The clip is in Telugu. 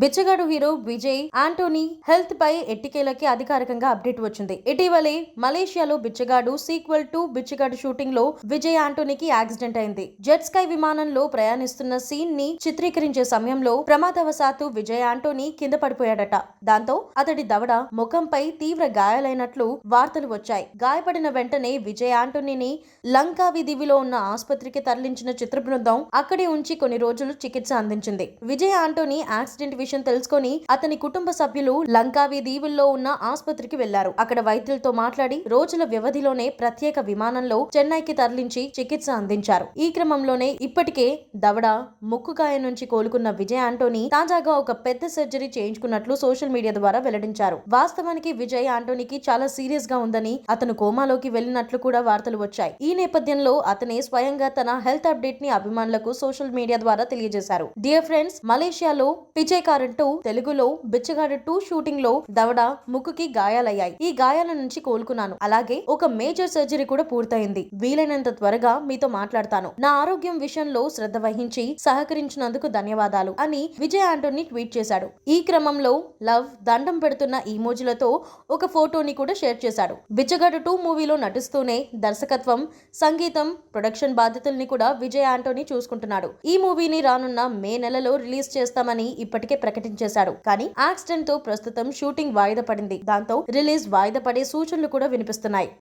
బిచ్చగాడు హీరో విజయ్ ఆంటోనీ హెల్త్ పై ఎట్టికేలకి అధికారికంగా అప్డేట్ వచ్చింది. ఇటీవలే మలేషియాలో బిచ్చగాడు సీక్వెల్ టు బిచ్చగాడు షూటింగ్లో విజయ్ ఆంటోనీకి యాక్సిడెంట్ అయింది. జెట్ స్కై విమానంలో ప్రయాణిస్తున్న సీన్ని చిత్రీకరించే సమయంలో ప్రమాదవశాత్తు విజయ్ ఆంటోనీ కింద పడిపోయాడట. దాంతో అతడి దవడ ముఖంపై తీవ్ర గాయాలైనట్లు వార్తలు వచ్చాయి. గాయపడిన వెంటనే విజయ్ ఆంటోనీని లంకావి దివిలో ఉన్న ఆసుపత్రికి తరలించిన చిత్ర బృందం అక్కడే ఉంచి కొన్ని రోజులు చికిత్స అందించింది. విజయ్ ఆంటోనీ యాక్సిడెంట్ విషయం తెలుసుకొని అతని కుటుంబ సభ్యులు లంకావి దీవుల్లో ఉన్న ఆసుపత్రికి వెళ్ళారు. అక్కడ వైద్యులతో మాట్లాడి రోజుల వ్యవధిలోనే ప్రత్యేక విమానంలో చెన్నైకి తరలించి చికిత్స అందించారు. ఈ క్రమంలోనే ఇప్పటికే దవడ ముక్కు గాయం నుంచి కోలుకున్న విజయ్ ఆంటోనీ తాజాగా ఒక పెద్ద సర్జరీ చేయించుకున్నట్లు సోషల్ మీడియా ద్వారా వెల్లడించారు. వాస్తవానికి విజయ్ ఆంటోనీకి చాలా సీరియస్గా ఉందని అతను కోమాలోకి వెళ్ళినట్లు కూడా వార్తలు వచ్చాయి. ఈ నేపథ్యంలో అతనే స్వయంగా తన హెల్త్ అప్డేట్ని అభిమానులకు సోషల్ మీడియా ద్వారా తెలియజేశారు. డియర్ ఫ్రెండ్స్ మలేషియాలో పిచైకారన్ అంటూ తెలుగులో బిచ్చగాడు టూ షూటింగ్లో దవడ ముక్కుకి గాయాలయ్యాయి. ఈ గాయాల నుంచి కోలుకున్నాను. అలాగే ఒక మేజర్ సర్జరీ కూడా పూర్తయింది. వీలైనంత త్వరగా మీతో మాట్లాడతాను. నా ఆరోగ్యం విషయంలో శ్రద్ధ వహించి సహకరించినందుకు ధన్యవాదాలు అని విజయ్ ఆంటోనీ ట్వీట్ చేశాడు. ఈ క్రమంలో లవ్ దండం పెడుతున్న ఈమోజీలతో ఒక ఫోటోని కూడా షేర్ చేశాడు. బిచ్చగాడు టూ మూవీలో నటిస్తూనే దర్శకత్వం సంగీతం ప్రొడక్షన్ బాధ్యతల్ని కూడా విజయ్ ఆంటోని చూసుకుంటున్నాడు. ఈ మూవీని రానున్న మే నెలలో రిలీజ్ చేస్తామని ఇప్పటికే ప్రకటించేశాడు. కానీ యాక్సిడెంట్తో ప్రస్తుతం షూటింగ్ వాయిదా పడింది. దాంతో రిలీజ్ వాయిదా పడే సూచనలు కూడా వినిపిస్తున్నాయి.